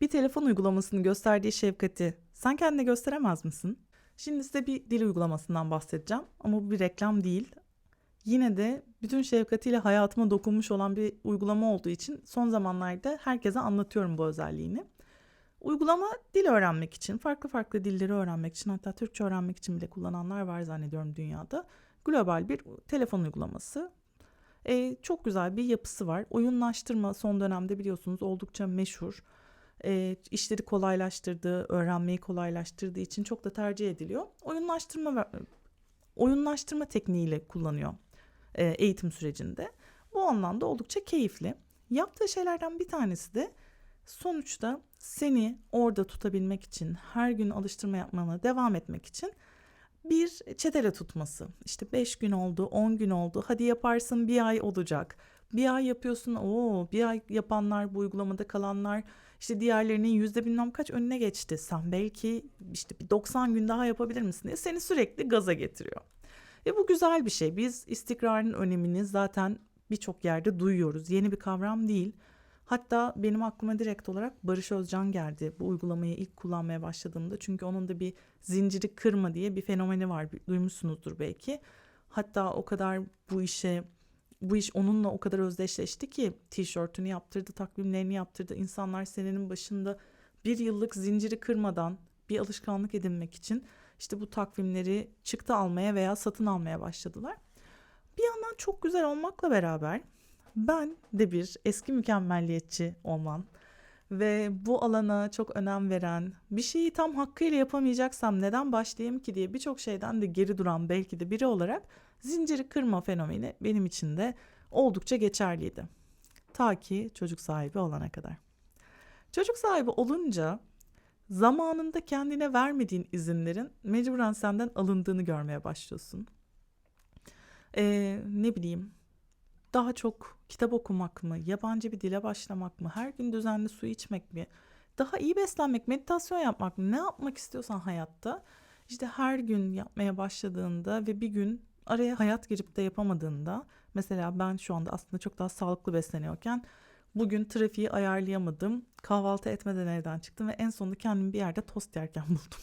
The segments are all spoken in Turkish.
Bir telefon uygulamasının gösterdiği şefkati sen kendine gösteremez misin? Şimdi size bir dil uygulamasından bahsedeceğim ama bu bir reklam değil. Yine de bütün şefkatiyle hayatıma dokunmuş olan bir uygulama olduğu için son zamanlarda herkese anlatıyorum bu özelliğini. Uygulama dil öğrenmek için, farklı farklı dilleri öğrenmek için hatta Türkçe öğrenmek için bile kullananlar var zannediyorum dünyada. Global bir telefon uygulaması. Ee, çok güzel bir yapısı var. Oyunlaştırma son dönemde biliyorsunuz oldukça meşhur. Ee, işleri kolaylaştırdığı, öğrenmeyi kolaylaştırdığı için çok da tercih ediliyor. Oyunlaştırma oyunlaştırma tekniğiyle kullanıyor e, eğitim sürecinde. Bu anlamda oldukça keyifli. Yaptığı şeylerden bir tanesi de sonuçta seni orada tutabilmek için, her gün alıştırma yapmana devam etmek için bir çetele tutması. İşte 5 gün oldu, 10 gün oldu. Hadi yaparsın bir ay olacak. Bir ay yapıyorsun. Oo, bir ay yapanlar, bu uygulamada kalanlar işte diğerlerinin yüzde bilmem kaç önüne geçti. Sen belki işte bir 90 gün daha yapabilir misin diye seni sürekli gaza getiriyor. Ve bu güzel bir şey. Biz istikrarın önemini zaten birçok yerde duyuyoruz. Yeni bir kavram değil. Hatta benim aklıma direkt olarak Barış Özcan geldi bu uygulamayı ilk kullanmaya başladığımda. Çünkü onun da bir zinciri kırma diye bir fenomeni var. Duymuşsunuzdur belki. Hatta o kadar bu işe bu iş onunla o kadar özdeşleşti ki tişörtünü yaptırdı, takvimlerini yaptırdı. İnsanlar senenin başında bir yıllık zinciri kırmadan bir alışkanlık edinmek için işte bu takvimleri çıktı almaya veya satın almaya başladılar. Bir yandan çok güzel olmakla beraber ben de bir eski mükemmelliyetçi olman ve bu alana çok önem veren, bir şeyi tam hakkıyla yapamayacaksam neden başlayayım ki diye birçok şeyden de geri duran belki de biri olarak zinciri kırma fenomeni benim için de oldukça geçerliydi. Ta ki çocuk sahibi olana kadar. Çocuk sahibi olunca zamanında kendine vermediğin izinlerin mecburen senden alındığını görmeye başlıyorsun. Ee, ne bileyim daha çok kitap okumak mı, yabancı bir dile başlamak mı, her gün düzenli su içmek mi, daha iyi beslenmek, meditasyon yapmak mı, ne yapmak istiyorsan hayatta işte her gün yapmaya başladığında ve bir gün araya hayat girip de yapamadığında mesela ben şu anda aslında çok daha sağlıklı besleniyorken bugün trafiği ayarlayamadım. Kahvaltı etmeden evden çıktım ve en sonunda kendimi bir yerde tost yerken buldum.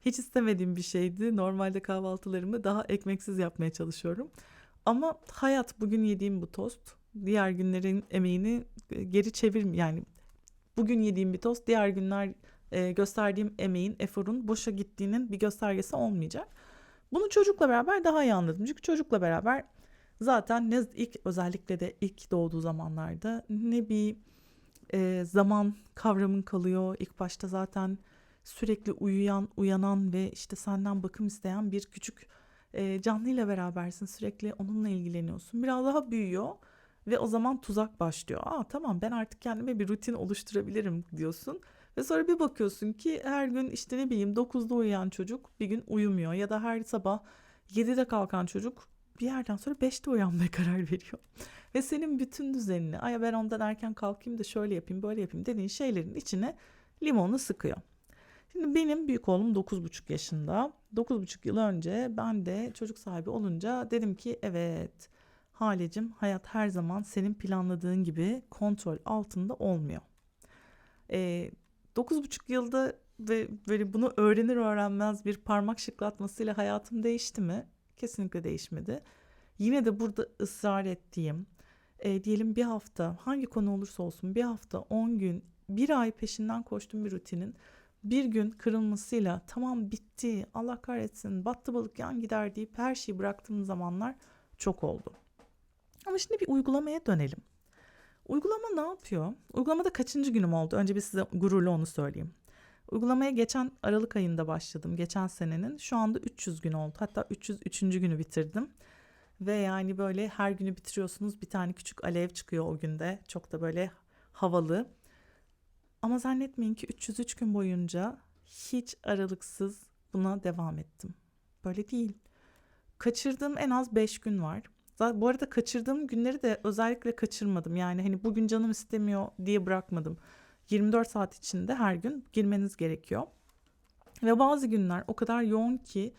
Hiç istemediğim bir şeydi. Normalde kahvaltılarımı daha ekmeksiz yapmaya çalışıyorum. Ama hayat bugün yediğim bu tost diğer günlerin emeğini e, geri çevir yani bugün yediğim bir tost diğer günler e, gösterdiğim emeğin, eforun boşa gittiğinin bir göstergesi olmayacak. Bunu çocukla beraber daha iyi anladım. Çünkü çocukla beraber zaten ne ilk özellikle de ilk doğduğu zamanlarda ne bir e, zaman kavramın kalıyor. İlk başta zaten sürekli uyuyan, uyanan ve işte senden bakım isteyen bir küçük e, canlıyla berabersin. Sürekli onunla ilgileniyorsun. Biraz daha büyüyor ve o zaman tuzak başlıyor. Aa tamam ben artık kendime bir rutin oluşturabilirim diyorsun. Ve sonra bir bakıyorsun ki her gün işte ne bileyim 9'da uyuyan çocuk bir gün uyumuyor. Ya da her sabah 7'de kalkan çocuk bir yerden sonra 5'te uyanmaya karar veriyor. Ve senin bütün düzenini ay ben ondan erken kalkayım da şöyle yapayım böyle yapayım dediğin şeylerin içine limonu sıkıyor. Şimdi benim büyük oğlum 9,5 yaşında. 9,5 yıl önce ben de çocuk sahibi olunca dedim ki evet Halecim hayat her zaman senin planladığın gibi kontrol altında olmuyor. Ee, 9,5 yılda ve böyle bunu öğrenir öğrenmez bir parmak şıklatmasıyla hayatım değişti mi? Kesinlikle değişmedi. Yine de burada ısrar ettiğim e, diyelim bir hafta hangi konu olursa olsun bir hafta 10 gün bir ay peşinden koştuğum bir rutinin bir gün kırılmasıyla tamam bitti Allah kahretsin battı balık yan gider deyip her şeyi bıraktığım zamanlar çok oldu. Ama şimdi bir uygulamaya dönelim. Uygulama ne yapıyor? Uygulamada kaçıncı günüm oldu? Önce bir size gururlu onu söyleyeyim. Uygulamaya geçen Aralık ayında başladım. Geçen senenin. Şu anda 300 gün oldu. Hatta 303. günü bitirdim. Ve yani böyle her günü bitiriyorsunuz. Bir tane küçük alev çıkıyor o günde. Çok da böyle havalı. Ama zannetmeyin ki 303 gün boyunca hiç aralıksız buna devam ettim. Böyle değil. Kaçırdığım en az 5 gün var. Bu arada kaçırdığım günleri de özellikle kaçırmadım. Yani hani bugün canım istemiyor diye bırakmadım. 24 saat içinde her gün girmeniz gerekiyor. Ve bazı günler o kadar yoğun ki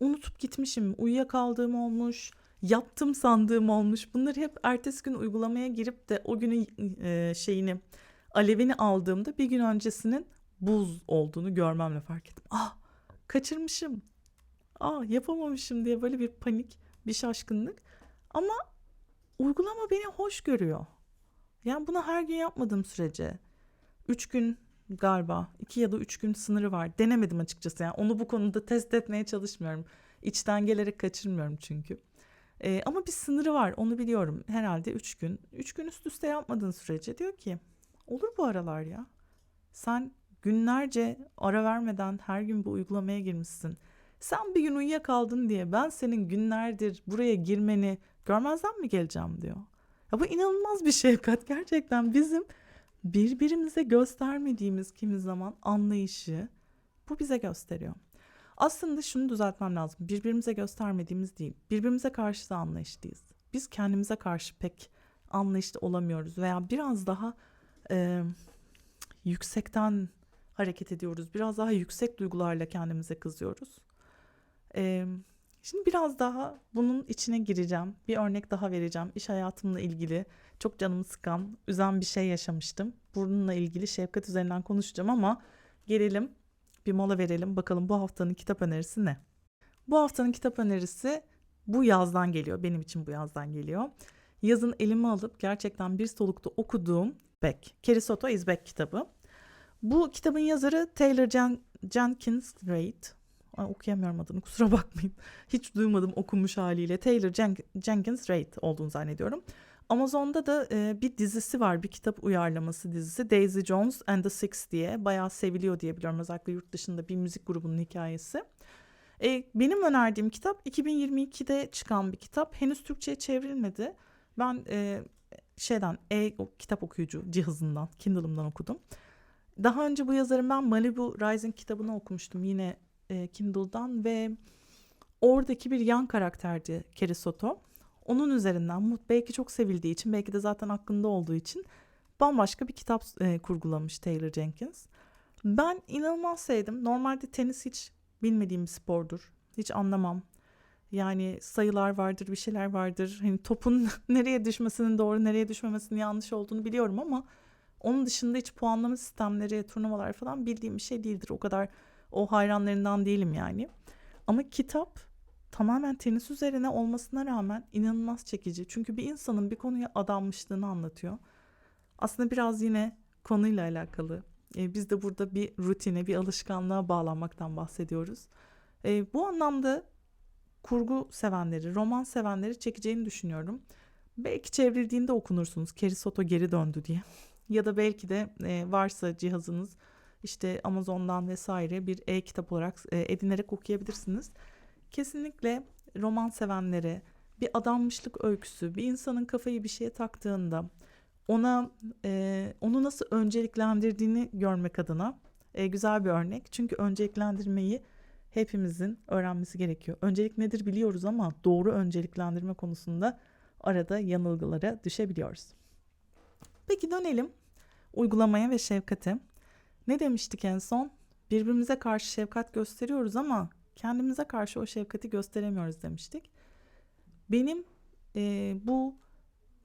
unutup gitmişim, uyuyakaldığım olmuş, yaptım sandığım olmuş. Bunları hep ertesi gün uygulamaya girip de o günün e, şeyini alevini aldığımda bir gün öncesinin buz olduğunu görmemle fark ettim. Ah kaçırmışım. Ah yapamamışım diye böyle bir panik, bir şaşkınlık. Ama uygulama beni hoş görüyor. Yani bunu her gün yapmadığım sürece. Üç gün galiba iki ya da üç gün sınırı var. Denemedim açıkçası yani onu bu konuda test etmeye çalışmıyorum. İçten gelerek kaçırmıyorum çünkü. Ee, ama bir sınırı var onu biliyorum. Herhalde üç gün. Üç gün üst üste yapmadığın sürece diyor ki olur bu aralar ya. Sen günlerce ara vermeden her gün bu uygulamaya girmişsin. Sen bir gün uyuyakaldın diye ben senin günlerdir buraya girmeni görmezden mi geleceğim diyor. Ya bu inanılmaz bir şefkat gerçekten bizim birbirimize göstermediğimiz kimi zaman anlayışı bu bize gösteriyor. Aslında şunu düzeltmem lazım. Birbirimize göstermediğimiz değil. Birbirimize karşı da anlayışlıyız. Biz kendimize karşı pek anlayışlı olamıyoruz veya biraz daha e, yüksekten hareket ediyoruz. Biraz daha yüksek duygularla kendimize kızıyoruz. Şimdi biraz daha bunun içine gireceğim. Bir örnek daha vereceğim. İş hayatımla ilgili çok canımı sıkan, üzen bir şey yaşamıştım. Bununla ilgili şefkat üzerinden konuşacağım ama gelelim bir mola verelim. Bakalım bu haftanın kitap önerisi ne? Bu haftanın kitap önerisi bu yazdan geliyor. Benim için bu yazdan geliyor. Yazın elime alıp gerçekten bir solukta okuduğum Beck. Kerisoto is Beck kitabı. Bu kitabın yazarı Taylor Jen Jenkins Reid. Ay, okuyamıyorum adını kusura bakmayın. Hiç duymadım okunmuş haliyle. Taylor Jen Jenkins Reid olduğunu zannediyorum. Amazon'da da e, bir dizisi var, bir kitap uyarlaması dizisi. Daisy Jones and the Six diye. Bayağı seviliyor diye biliyorum. Özellikle yurt dışında bir müzik grubunun hikayesi. E, benim önerdiğim kitap 2022'de çıkan bir kitap. Henüz Türkçe'ye çevrilmedi. Ben e, şeyden e o, kitap okuyucu cihazından, Kindle'ımdan okudum. Daha önce bu yazarın ben Malibu Rising kitabını okumuştum yine e, Kindle'dan ve oradaki bir yan karakterdi Kerisoto. Onun üzerinden belki çok sevildiği için belki de zaten aklında olduğu için bambaşka bir kitap e, kurgulamış Taylor Jenkins. Ben inanılmaz sevdim. Normalde tenis hiç bilmediğim bir spordur. Hiç anlamam. Yani sayılar vardır, bir şeyler vardır. Hani topun nereye düşmesinin doğru, nereye düşmemesinin yanlış olduğunu biliyorum ama onun dışında hiç puanlama sistemleri, turnuvalar falan bildiğim bir şey değildir. O kadar o hayranlarından değilim yani. Ama kitap tamamen tenis üzerine olmasına rağmen inanılmaz çekici. Çünkü bir insanın bir konuya adanmışlığını anlatıyor. Aslında biraz yine konuyla alakalı. E, biz de burada bir rutine, bir alışkanlığa bağlanmaktan bahsediyoruz. E, bu anlamda kurgu sevenleri, roman sevenleri çekeceğini düşünüyorum. Belki çevrildiğinde okunursunuz. Kerisoto geri döndü diye. ya da belki de e, varsa cihazınız işte Amazon'dan vesaire bir e-kitap olarak e, edinerek okuyabilirsiniz. Kesinlikle roman sevenlere bir adanmışlık öyküsü, bir insanın kafayı bir şeye taktığında ona e, onu nasıl önceliklendirdiğini görmek adına e, güzel bir örnek. Çünkü önceliklendirmeyi hepimizin öğrenmesi gerekiyor. Öncelik nedir biliyoruz ama doğru önceliklendirme konusunda arada yanılgılara düşebiliyoruz. Peki dönelim uygulamaya ve şefkate. Ne demiştik en son? Birbirimize karşı şefkat gösteriyoruz ama kendimize karşı o şefkati gösteremiyoruz demiştik. Benim e, bu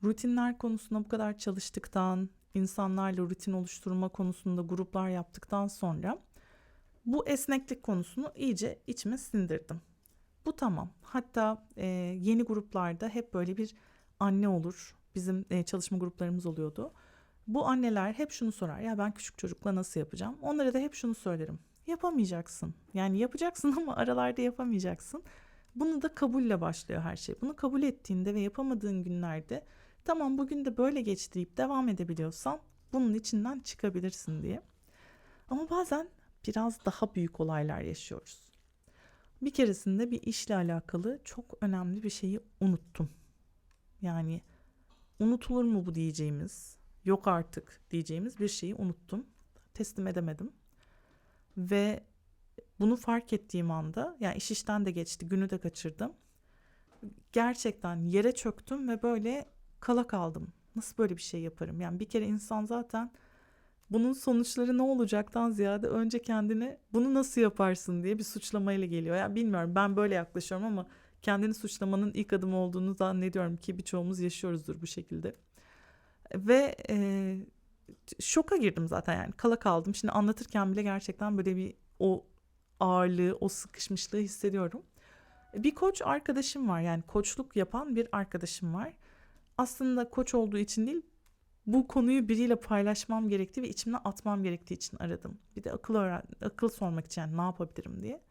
rutinler konusunda bu kadar çalıştıktan, insanlarla rutin oluşturma konusunda gruplar yaptıktan sonra bu esneklik konusunu iyice içime sindirdim. Bu tamam. Hatta e, yeni gruplarda hep böyle bir anne olur. Bizim e, çalışma gruplarımız oluyordu. Bu anneler hep şunu sorar. Ya ben küçük çocukla nasıl yapacağım? Onlara da hep şunu söylerim. Yapamayacaksın. Yani yapacaksın ama aralarda yapamayacaksın. Bunu da kabulle başlıyor her şey. Bunu kabul ettiğinde ve yapamadığın günlerde tamam bugün de böyle geçti deyip devam edebiliyorsan bunun içinden çıkabilirsin diye. Ama bazen biraz daha büyük olaylar yaşıyoruz. Bir keresinde bir işle alakalı çok önemli bir şeyi unuttum. Yani unutulur mu bu diyeceğimiz, yok artık diyeceğimiz bir şeyi unuttum. Teslim edemedim. Ve bunu fark ettiğim anda yani iş işten de geçti günü de kaçırdım. Gerçekten yere çöktüm ve böyle kala kaldım. Nasıl böyle bir şey yaparım? Yani bir kere insan zaten bunun sonuçları ne olacaktan ziyade önce kendini bunu nasıl yaparsın diye bir suçlamayla geliyor. Yani bilmiyorum ben böyle yaklaşıyorum ama kendini suçlamanın ilk adımı olduğunu zannediyorum ki birçoğumuz yaşıyoruzdur bu şekilde. Ve e, şoka girdim zaten yani kala kaldım. Şimdi anlatırken bile gerçekten böyle bir o ağırlığı, o sıkışmışlığı hissediyorum. Bir koç arkadaşım var yani koçluk yapan bir arkadaşım var. Aslında koç olduğu için değil bu konuyu biriyle paylaşmam gerektiği ve içimden atmam gerektiği için aradım. Bir de akıl öğren akıl sormak için yani ne yapabilirim diye.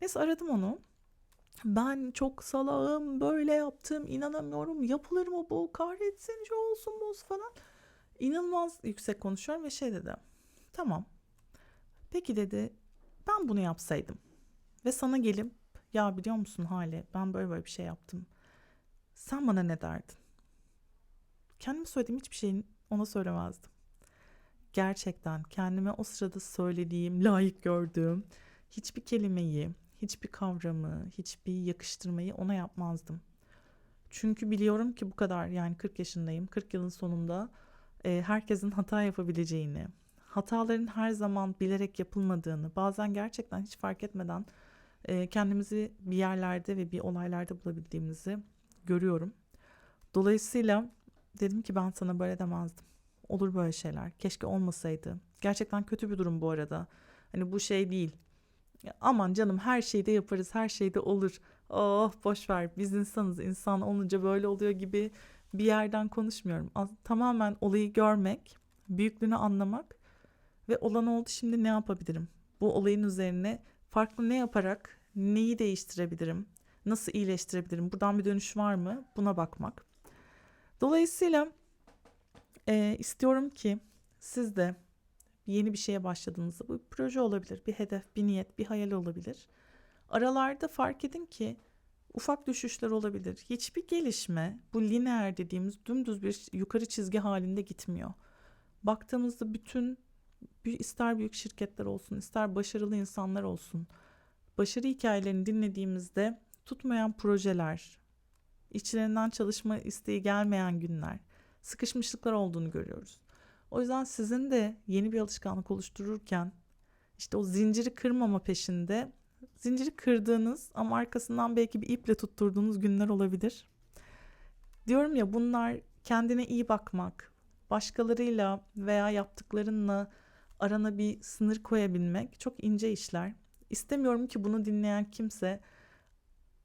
Neyse aradım onu. Ben çok salağım, böyle yaptım, inanamıyorum, yapılır mı bu, kahretsin, şu olsun bu falan. İnanılmaz yüksek konuşuyorum ve şey dedi. Tamam. Peki dedi, ben bunu yapsaydım ve sana gelip ya biliyor musun Hale ben böyle böyle bir şey yaptım. Sen bana ne derdin? Kendime söylediğim hiçbir şeyin ona söylemezdim. Gerçekten kendime o sırada söylediğim, layık gördüğüm hiçbir kelimeyi, hiçbir kavramı, hiçbir yakıştırmayı ona yapmazdım. Çünkü biliyorum ki bu kadar yani 40 yaşındayım. 40 yılın sonunda e, herkesin hata yapabileceğini, hataların her zaman bilerek yapılmadığını, bazen gerçekten hiç fark etmeden e, kendimizi bir yerlerde ve bir olaylarda bulabildiğimizi görüyorum. Dolayısıyla dedim ki ben sana böyle demezdim. Olur böyle şeyler. Keşke olmasaydı. Gerçekten kötü bir durum bu arada. Hani bu şey değil. Aman canım her şeyde yaparız, her şeyde olur. Oh boş ver. Biz insanız. İnsan olunca böyle oluyor gibi bir yerden konuşmuyorum. Tamamen olayı görmek, büyüklüğünü anlamak ve olan oldu şimdi ne yapabilirim? Bu olayın üzerine farklı ne yaparak neyi değiştirebilirim? Nasıl iyileştirebilirim? Buradan bir dönüş var mı? Buna bakmak. Dolayısıyla e, istiyorum ki siz de yeni bir şeye başladığınızda bu bir proje olabilir, bir hedef, bir niyet, bir hayal olabilir. Aralarda fark edin ki ufak düşüşler olabilir. Hiçbir gelişme bu lineer dediğimiz dümdüz bir yukarı çizgi halinde gitmiyor. Baktığımızda bütün ister büyük şirketler olsun, ister başarılı insanlar olsun, başarı hikayelerini dinlediğimizde tutmayan projeler, içlerinden çalışma isteği gelmeyen günler, sıkışmışlıklar olduğunu görüyoruz. O yüzden sizin de yeni bir alışkanlık oluştururken işte o zinciri kırmama peşinde zinciri kırdığınız ama arkasından belki bir iple tutturduğunuz günler olabilir. Diyorum ya bunlar kendine iyi bakmak, başkalarıyla veya yaptıklarınla arana bir sınır koyabilmek çok ince işler. İstemiyorum ki bunu dinleyen kimse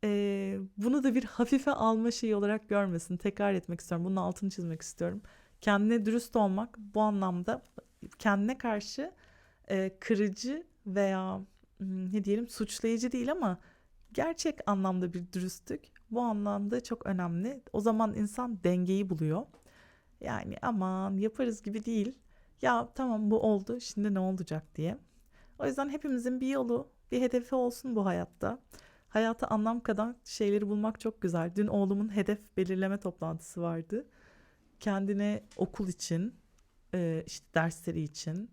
e, bunu da bir hafife alma şeyi olarak görmesin. Tekrar etmek istiyorum. Bunun altını çizmek istiyorum. Kendine dürüst olmak bu anlamda kendine karşı e, kırıcı veya ne diyelim suçlayıcı değil ama gerçek anlamda bir dürüstlük bu anlamda çok önemli. O zaman insan dengeyi buluyor. Yani aman yaparız gibi değil. Ya tamam bu oldu şimdi ne olacak diye. O yüzden hepimizin bir yolu, bir hedefi olsun bu hayatta. Hayata anlam kadar şeyleri bulmak çok güzel. Dün oğlumun hedef belirleme toplantısı vardı. Kendine okul için, işte dersleri için,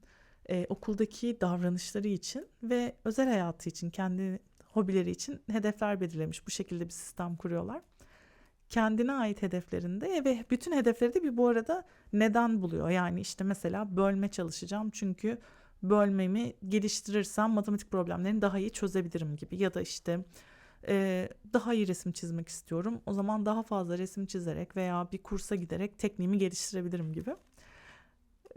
okuldaki davranışları için ve özel hayatı için, kendi hobileri için hedefler belirlemiş. Bu şekilde bir sistem kuruyorlar. Kendine ait hedeflerinde ve bütün hedefleri de bir bu arada neden buluyor. Yani işte mesela bölme çalışacağım çünkü bölmemi geliştirirsem matematik problemlerini daha iyi çözebilirim gibi ya da işte e, daha iyi resim çizmek istiyorum. O zaman daha fazla resim çizerek veya bir kursa giderek tekniğimi geliştirebilirim gibi.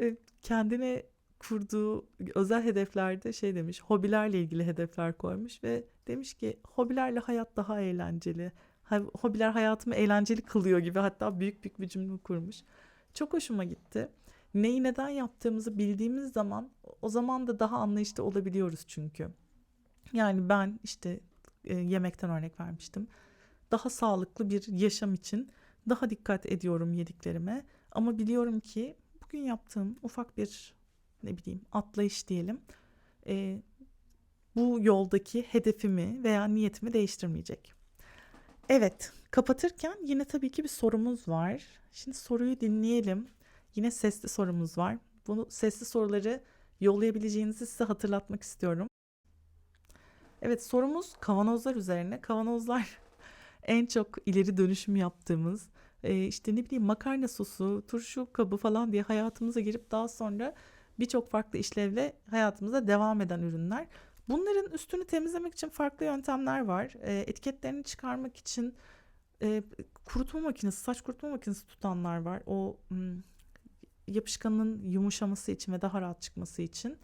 E, kendine kurduğu özel hedeflerde şey demiş, hobilerle ilgili hedefler koymuş ve demiş ki hobilerle hayat daha eğlenceli. Hobiler hayatımı eğlenceli kılıyor gibi hatta büyük büyük bir cümle kurmuş. Çok hoşuma gitti. Neyi neden yaptığımızı bildiğimiz zaman o zaman da daha anlayışlı olabiliyoruz çünkü. Yani ben işte e, yemekten örnek vermiştim. Daha sağlıklı bir yaşam için daha dikkat ediyorum yediklerime. Ama biliyorum ki bugün yaptığım ufak bir ne bileyim atlayış diyelim. E, bu yoldaki hedefimi veya niyetimi değiştirmeyecek. Evet, kapatırken yine tabii ki bir sorumuz var. Şimdi soruyu dinleyelim. Yine sesli sorumuz var. Bunu sesli soruları yollayabileceğinizi size hatırlatmak istiyorum. Evet sorumuz kavanozlar üzerine. Kavanozlar en çok ileri dönüşüm yaptığımız e, işte ne bileyim makarna sosu, turşu kabı falan diye hayatımıza girip daha sonra birçok farklı işlevle hayatımıza devam eden ürünler. Bunların üstünü temizlemek için farklı yöntemler var. E, etiketlerini çıkarmak için e, kurutma makinesi, saç kurutma makinesi tutanlar var. O yapışkanın yumuşaması için ve daha rahat çıkması için.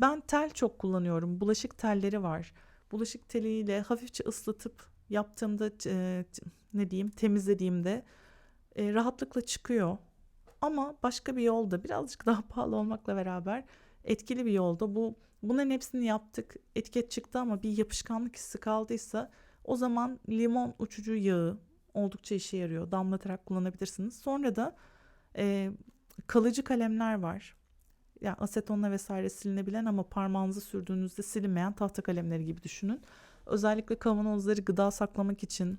Ben tel çok kullanıyorum. Bulaşık telleri var. Bulaşık teliyle hafifçe ıslatıp yaptığımda e, ne diyeyim temizlediğimde e, rahatlıkla çıkıyor. Ama başka bir yolda birazcık daha pahalı olmakla beraber etkili bir yolda bu bunların hepsini yaptık. Etiket çıktı ama bir yapışkanlık hissi kaldıysa o zaman limon uçucu yağı oldukça işe yarıyor. Damlatarak kullanabilirsiniz. Sonra da e, kalıcı kalemler var. Yani asetonla vesaire silinebilen ama parmağınızı sürdüğünüzde silinmeyen tahta kalemleri gibi düşünün. Özellikle kavanozları gıda saklamak için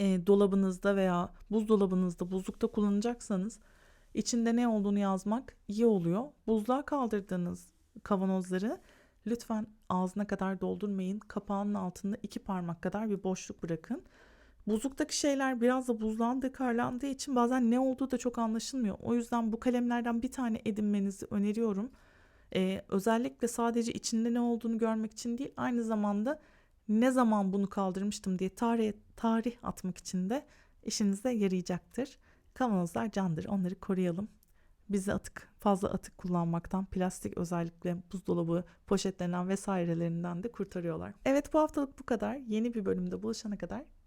e, dolabınızda veya buzdolabınızda buzlukta kullanacaksanız içinde ne olduğunu yazmak iyi oluyor. Buzluğa kaldırdığınız kavanozları lütfen ağzına kadar doldurmayın. Kapağının altında iki parmak kadar bir boşluk bırakın. Buzluktaki şeyler biraz da buzluğa dekarlandığı için bazen ne olduğu da çok anlaşılmıyor. O yüzden bu kalemlerden bir tane edinmenizi öneriyorum. Ee, özellikle sadece içinde ne olduğunu görmek için değil, aynı zamanda ne zaman bunu kaldırmıştım diye tarih, tarih atmak için de işinize yarayacaktır. Kavanozlar candır, onları koruyalım. Bizi atık, fazla atık kullanmaktan, plastik özellikle buzdolabı poşetlerinden vesairelerinden de kurtarıyorlar. Evet bu haftalık bu kadar. Yeni bir bölümde buluşana kadar